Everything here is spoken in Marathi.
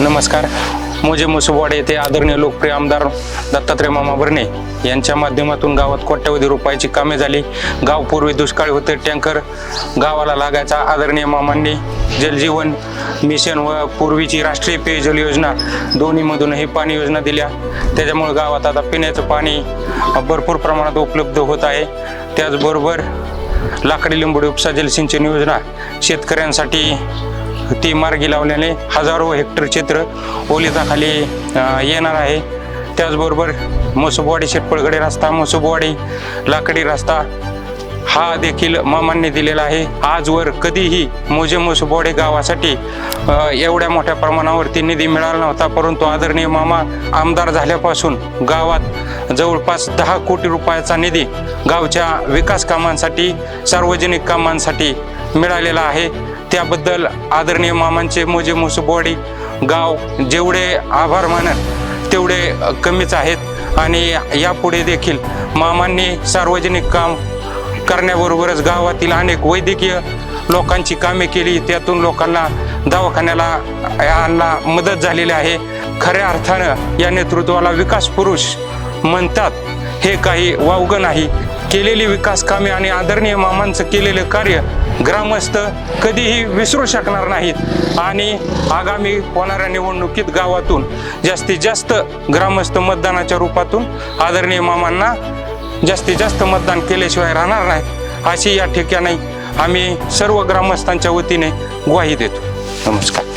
नमस्कार. मोजे मुसुबवाडे येथे आदरणीय लोकप्रिय आमदार दत्तात्रय मामा भरणे यांच्या माध्यमातून गावात कोट्यवधी रुपयाची कामे झाली. गाव पूर्वी दुष्काळी होते. टँकर गावाला लागायचा आदरणीय मामांनी. जलजीवन मिशन व पूर्वीची राष्ट्रीय पेयजल योजना दोन्हीमधूनही पाणी योजना दिल्या. त्याच्यामुळे गावात आता पिण्याचं पाणी भरपूर प्रमाणात उपलब्ध होत आहे. त्याचबरोबर लाकडी लिंबोडी उपसा जलसिंचन योजना शेतकऱ्यांसाठी ती मार्गी लावल्याने हजारो हेक्टर क्षेत्र ओलिताखाली येणार आहे. त्याचबरोबर मसुबवाडी शेटपळगडे रस्ता मसुबवाडी लाकडी रस्ता हा देखील मामांनी दिलेला आहे. आजवर कधीही मोजे मोसोबवाडे गावासाठी एवढ्या मोठ्या प्रमाणावरती निधी मिळाला नव्हता परंतु आदरणीय मामा आमदार झाल्यापासून गावात जवळपास दहा कोटी रुपयाचा निधी गावच्या विकास कामांसाठी सार्वजनिक कामांसाठी मिळालेला आहे. त्याबद्दल आदरणीय मामांचे मोजे मोसुबवाडी गाव जेवढे आभार मानत तेवढे कमीच आहेत. आणि यापुढे देखील मामांनी सार्वजनिक काम करण्याबरोबरच गावातील अनेक वैद्यकीय लोकांची कामे केली. त्यातून लोकांना दवाखान्याला यांना मदत झालेली आहे. खऱ्या अर्थानं या नेतृत्वाला विकास पुरुष म्हणतात. हे काही वावगं नाही. केलेली विकास कामे आणि आदरणीय मामांचं केलेलं कार्य ग्रामस्थ कधीही विसरू शकणार नाहीत. आणि आगामी होणाऱ्या निवडणुकीत गावातून जास्तीत जास्त ग्रामस्थ मतदानाच्या रूपातून आदरणीय मामांना जास्तीत जास्त मतदान केल्याशिवाय राहणार नाही अशी या ठिकाणी आम्ही सर्व ग्रामस्थांच्या वतीने ग्वाही देतो. नमस्कार.